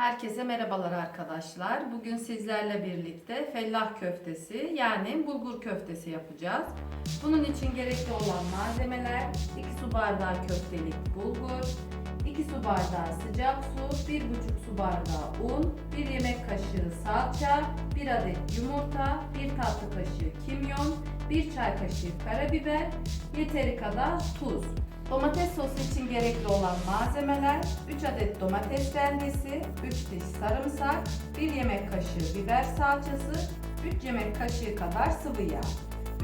Herkese merhabalar arkadaşlar. Bugün sizlerle birlikte fellah köftesi yani bulgur köftesi yapacağız. Bunun için gerekli olan malzemeler 2 su bardağı köftelik bulgur, 2 su bardağı sıcak su, 1,5 su bardağı un, 1 yemek kaşığı salça, 1 adet yumurta, 1 tatlı kaşığı kimyon, 1 çay kaşığı karabiber, yeteri kadar tuz. Domates sosu için gerekli olan malzemeler 3 adet domates rendesi, 3 diş sarımsak, 1 yemek kaşığı biber salçası, 3 yemek kaşığı kadar sıvı yağ.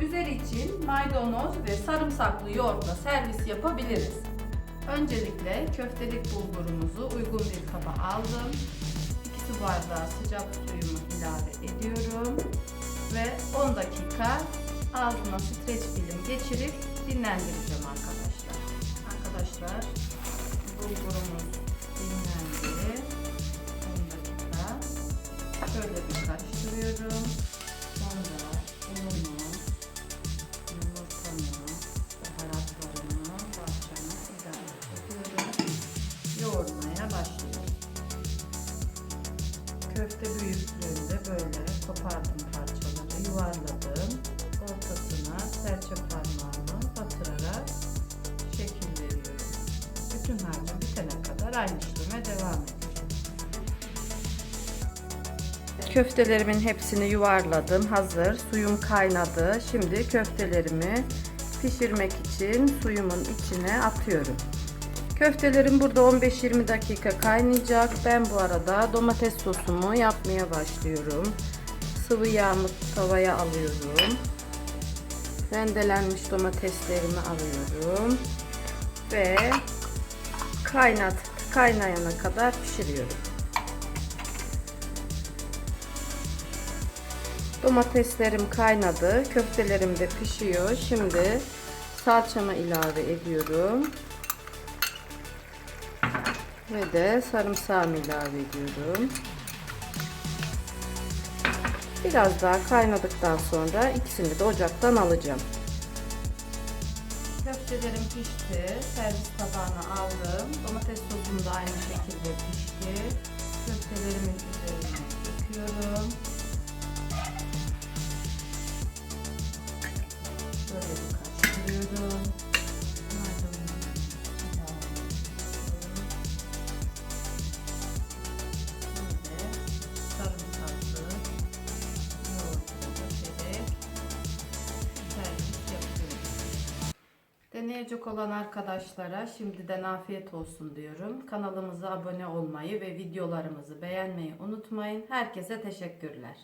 Üzeri için maydanoz ve sarımsaklı yoğurtla servis yapabiliriz. Öncelikle köftelik bulgurumuzu uygun bir kaba aldım. 2 su bardağı sıcak suyumu ilave ediyorum ve 10 dakika ağzına streç film geçirip dinlendireceğim arkadaşlar. Arkadaşlar bulgurumuz dinlendi. 10 dakika. Şöyle bir Köfte büyüklüğünde böyle kopardım parçaları, yuvarladım. Ortasına serçe parmağımı batırarak şekil veriyorum. Bütün harcı bitene kadar aynı işleme devam ediyorum. Köftelerimin hepsini yuvarladım. Hazır. Suyum kaynadı. Şimdi köftelerimi pişirmek için suyumun içine atıyorum. Köftelerim burada 15-20 dakika kaynayacak. Ben bu arada domates sosumu yapmaya başlıyorum. Sıvı yağımı tavaya alıyorum. Rendelenmiş domateslerimi alıyorum. Ve kaynat kaynayana kadar pişiriyorum. Domateslerim kaynadı. Köftelerim de pişiyor. Şimdi salçamı ilave ediyorum. Ve de sarımsağımı ilave ediyorum. Biraz daha kaynadıktan sonra ikisini de ocaktan alacağım. Köftelerim pişti. Servis tabağına aldım. Domates sosum da aynı şekilde pişti. Köftelerimin üzerine döküyorum. Deneyecek olan arkadaşlara şimdiden afiyet olsun diyorum. Kanalımıza abone olmayı ve videolarımızı beğenmeyi unutmayın. Herkese teşekkürler.